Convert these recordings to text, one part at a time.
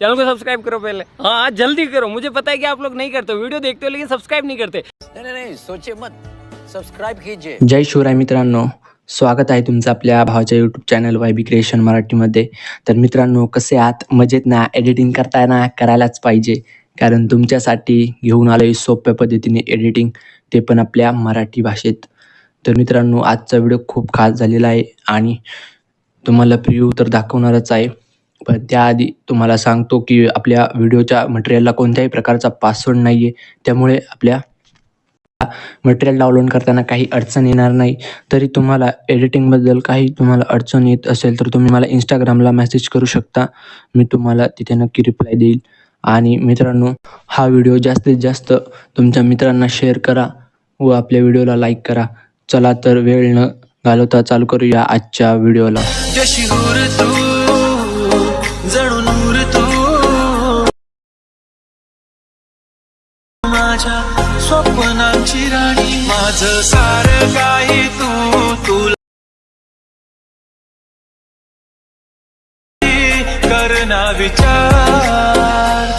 Channel को subscribe करो पहले। हाँ जल्दी करो। मुझे पता है कि आप लोग नहीं करते हो वीडियो देखते हो लेकिन सब्सक्राइब नहीं करते। नहीं नहीं नहीं सोचिए मत। सब्सक्राइब कीजिए। जय शिवराय मित्रांनो स्वागत आहे तुमचं आपल्या भावाच्या YouTube channel Y B creation मराठीमध्ये. तर मित्रांनो कसे आहात? मजेत ना? एडिटिंग करताना करायलाच पाहिजे. कारण तुमच्यासाठी घेऊन आलोय सोप्या पद्धतीने एडिटिंग ते पण आपल्या मराठी भाषेत. तर मित्रांनो आजचा व्हिडिओ खूप खास झालेला आहे. आणि तुम्हाला प्रिव्ह्यू तर दाखवणारच आहे. पण त्याआधी तुम्हाला सांगतो की आपल्या व्हिडिओच्या मटेरियलला कोणत्याही प्रकारचा पासवर्ड नाही आहे त्यामुळे आपल्या मटेरियल डाउनलोड करताना काही अडचण येणार नाही. तरी तुम्हाला एडिटिंगबद्दल काही तुम्हाला अडचण येत असेल तर तुम्ही मला इंस्टाग्रामला मेसेज करू शकता. मी तुम्हाला तिथे नक्की रिप्लाय देईल. आणि मित्रांनो हा व्हिडिओ जास्तीत जास्त तुमच्या मित्रांना शेअर करा व आपल्या व्हिडिओला लाईक करा. चला तर वेळ न घालवता चालू करूया आजच्या व्हिडिओला. जणून नूर माझ्या स्वप्नांची राणी. माझं सार काही तू तुला करना विचार.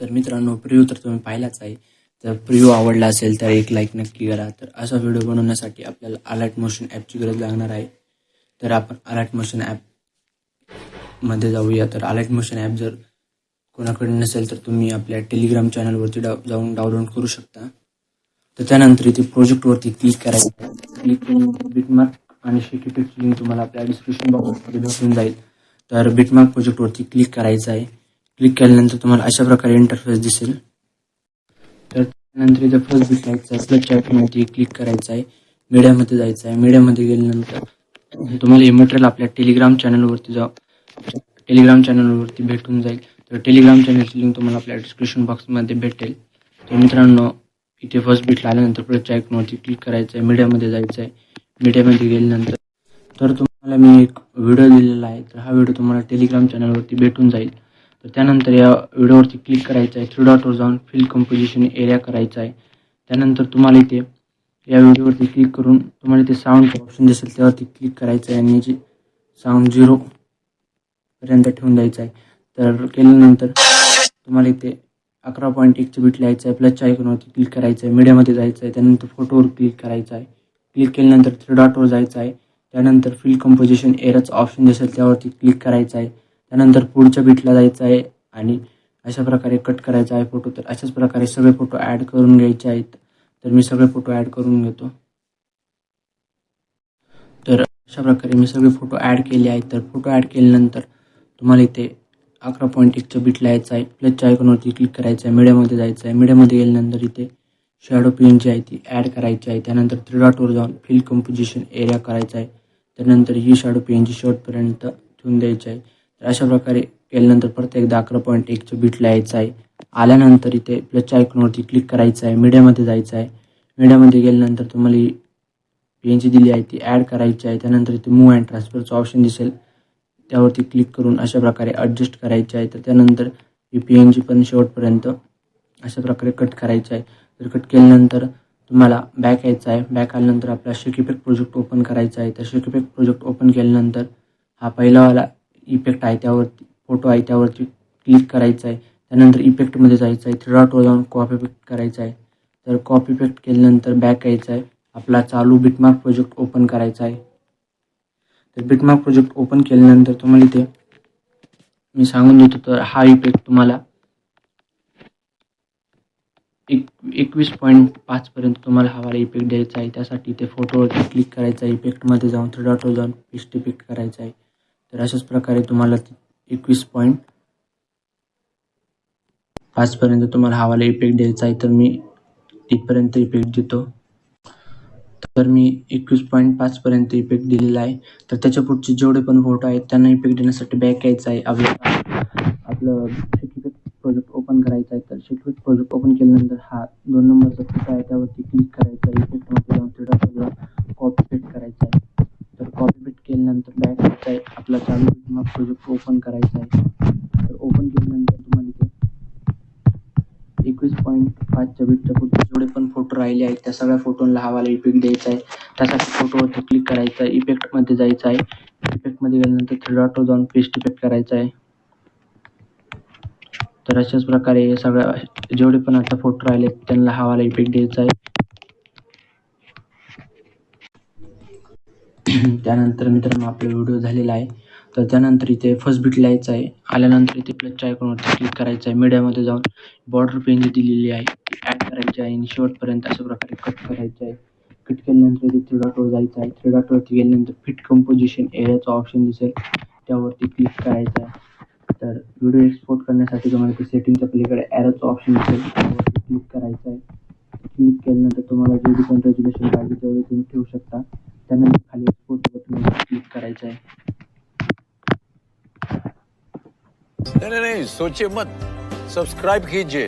तर मित्रांनो प्रिव्ह्यू तर तुम्ही पाहिलाच आहे. तर प्रिव्ह्यू आवडला असेल तर एक लाईक नक्की करा. तर असा व्हिडिओ बनवण्यासाठी आपल्याला अलर्ट मोशन ॲपची गरज लागणार आहे. तर आपण अलर्ट मोशन ॲपमध्ये जाऊया. तर अलर्ट मोशन ॲप जर कोणाकडे नसेल तर तुम्ही आपल्या टेलिग्राम चॅनलवरती डाव जाऊन डाउनलोड करू शकता. तर त्यानंतर इथे प्रोजेक्टवरती क्लिक करायचं क्लिक करून बिटमार्क आणि शेकिटिकची लिंक तुम्हाला आपल्या डिस्क्रिप्शन बॉक्समध्ये भेटून जाईल. तर बिटमार्क प्रोजेक्टवरती क्लिक करायचं आहे. क्लिक केल्यानंतर तुम्हाला अशा प्रकारे इंटरफेस दिसेल. तर त्यानंतर इथं फर्स्ट बिट लायचं आहे प्लस चॅटमध्ये क्लिक करायचं आहे. मीडियामध्ये जायचं आहे. मीडियामध्ये गेल्यानंतर तुम्हाला हे मटेरियल आपल्या टेलिग्राम चॅनलवरती जा टेलिग्राम चॅनलवरती भेटून जाईल. तर टेलिग्राम चॅनलची लिंक तुम्हाला आपल्या डिस्क्रिप्शन बॉक्समध्ये भेटेल. तर मित्रांनो इथे फर्स्ट बीटला आल्यानंतर पुढे चॅकवरती क्लिक करायचं आहे. मीडियामध्ये जायचं आहे. मीडियामध्ये गेल्यानंतर तर तुम्हाला मी एक व्हिडिओ दिलेला आहे. तर हा व्हिडिओ तुम्हाला टेलिग्राम चॅनलवरती भेटून जाईल. तर त्यानंतर या व्हिडिओवरती क्लिक करायचं आहे. थ्री डॉटवर जाऊन फिल कंपोजिशन एरिया करायचा आहे. त्यानंतर तुम्हाला इथे या व्हिडिओवरती क्लिक करून तुम्हाला इथे साऊंडचं ऑप्शन दिसेल त्यावरती क्लिक करायचं आहे आणि याची साऊंड झिरो पर्यंत ठेवून द्यायचं आहे. तर केल्यानंतर तुम्हाला इथे अकरा पॉईंट एकचं बीट लिहायचं आहे प्लसच्या आयकॉनवरती क्लिक करायचं आहे मीडियामध्ये जायचं आहे त्यानंतर फोटोवर क्लिक करायचं आहे. क्लिक केल्यानंतर थ्री डॉटवर जायचं आहे. त्यानंतर फिल कंपोजिशन एरचं ऑप्शन दिसेल त्यावरती क्लिक करायचं आहे. त्यानंतर पुढच्या बीटला जायचं आहे आणि अशा प्रकारे कट करायचा आहे फोटो तर अशाच प्रकारे सगळे फोटो ॲड करून घ्यायचे आहेत. तर मी सगळे फोटो ॲड करून घेतो. तर अशा प्रकारे मी सगळे फोटो ॲड केले आहेत. तर फोटो ॲड केल्यानंतर तुम्हाला इथे अकरा पॉईंट एकचं बीटला यायचं आहे. प्लसच्या आयकॉनवरती क्लिक करायचं आहे. मीडियामध्ये जायचं आहे. मीडियामध्ये गेल्यानंतर इथे शॅडो पेन जी आहे ती ॲड करायची आहे. त्यानंतर थ्री डॉटवर जाऊन फिल कंपोजिशन एरिया करायचा आहे. त्यानंतर ही शॅडो पेनची शर्टपर्यंत ठेवून द्यायची आहे. तर अशा प्रकारे केल्यानंतर परत एकदा अकरा पॉईंट एकचं बीट लिहायचं आहे. आल्यानंतर इथे प्लसच्या आयकॉनवरती क्लिक करायचं आहे. मीडियामध्ये जायचं आहे. मीडियामध्ये गेल्यानंतर तुम्हाला ही जी दिली आहे ती ॲड करायची आहे. त्यानंतर इथे मूव अँड ट्रान्सफरचं ऑप्शन दिसेल. त्यावरती क्लिक करून अशा प्रकारे ॲडजस्ट करायचे आहे. तर त्यानंतर ही पी एन जी पण शेवटपर्यंत अशा प्रकारे कट करायचं आहे. तर कट केल्यानंतर तुम्हाला बॅक यायचं आहे. बॅक आल्यानंतर आपला शेकिपेक प्रोजेक्ट ओपन करायचा आहे. तर शेकिपेक प्रोजेक्ट ओपन केल्यानंतर हा पहिलावाला इफेक्ट आहे त्यावरती फोटो आहे त्यावरती क्लिक करायचं आहे. त्यानंतर इफेक्टमध्ये जायचं आहे. थ्री डॉटवर जाऊन कॉपी इफेक्ट करायचा आहे. तर कॉपी इफेक्ट केल्यानंतर बॅक यायचं आहे. आपला चालू बिटमार्क प्रोजेक्ट ओपन करायचा आहे. तर बिटमार्क प्रोजेक्ट ओपन केल्यानंतर तुम्हाला इथे मी सांगून देतो तर हा इफेक्ट तुम्हाला एक एकवीस पॉईंट पाचपर्यंत तुम्हाला हवाला इफेक्ट द्यायचा आहे. त्यासाठी ते फोटोवरती क्लिक करायचा आहे. इफेक्टमध्ये जाऊन थ्री डॉटवर जाऊन पेस्ट इफेक्ट करायचा आहे. तर अशाच प्रकारे तुम्हाला एकवीस पॉईंट पाचपर्यंत तुम्हाला हवाला इफेक्ट द्यायचा आहे तर मी तिथपर्यंत इफेक्ट देतो. तर मी एकवीस पॉईंट पाचपर्यंत इफेक्ट दिलेला आहे. तर त्याच्या पुढचे जेवढे पण फोटो आहेत त्यांना इफेक्ट देण्यासाठी बॅक यायचं आहे. आपल्याला आपलं शिक्षक प्रोजेक्ट ओपन करायचा आहे. तर शेकिपेक प्रोजेक्ट ओपन केल्यानंतर हा दोन नंबरचा फोटो आहे. त्यावरती क्लिक करायचा आहे. इफेक्टमध्ये जाऊन थ्री कॉपी पेट करायचा आहे तर कॉपी पेट केल्यानंतर बॅक यायचं आहे आपला चालू मग प्रोजेक्ट ओपन करायचा आहे तर ओपन केल्यानंतर तुम्हाला इथे एकवीस पॉईंट पाचच्या बीटच्या फोटो जेवढे पण फोटो राहिले आहेत त्या सगळ्या फोटोला हवाला इफेक्ट द्यायचा आहे. त्यासाठी फोटोवरती क्लिक करायचं आहे इफेक्टमध्ये जायचं आहे. इफेक्टमध्ये गेल्यानंतर थ्री डॉटवर जाऊन पेस्ट इफेक्ट करायचा आहे. तर अशाच प्रकारे सगळ्या जेवढे पण आता फोटो राहिले आहेत, त्यांना हवाला इफेक्ट द्यायचा आहे. त्यानंतर मित्रांनो आपला व्हिडिओ झालेला आहे. तर त्यानंतर इथे फर्स्ट बीट लिहायचं आहे. आल्यानंतर इथे प्लसच्या आयकॉनवरती क्लिक करायचं आहे. मीडियामध्ये जाऊन बॉर्डर पेन जी दिलेली आहे. ती ॲड करायची आहे. आणि शेवटपर्यंत अशा प्रकारे कट करायचं आहे. कट केल्यानंतर इथे थ्री डॉटवर जायचं आहे. थ्री डॉटवरती गेल्यानंतर फिट कंपोजिशन एरियाचं ऑप्शन दिसेल. त्यावरती क्लिक करायचं आहे. तर व्हिडिओ एक्सपोर्ट करण्यासाठी तुम्हाला इथे सेटिंगच्या पलीकडे ॲरोचं ऑप्शन दिसेल. त्यावरती क्लिक करायचं आहे. क्लिक केल्यानंतर तुम्हाला जेवढी पण रेज्युलेशन पाहिजे तेवढी तुम्ही ठेवू शकता. त्यानंतर खाली एक्सपोर्ट बटन क्लिक करायचं आहे. नाही नाही सोचे मत. सबस्क्राईब कीजिए.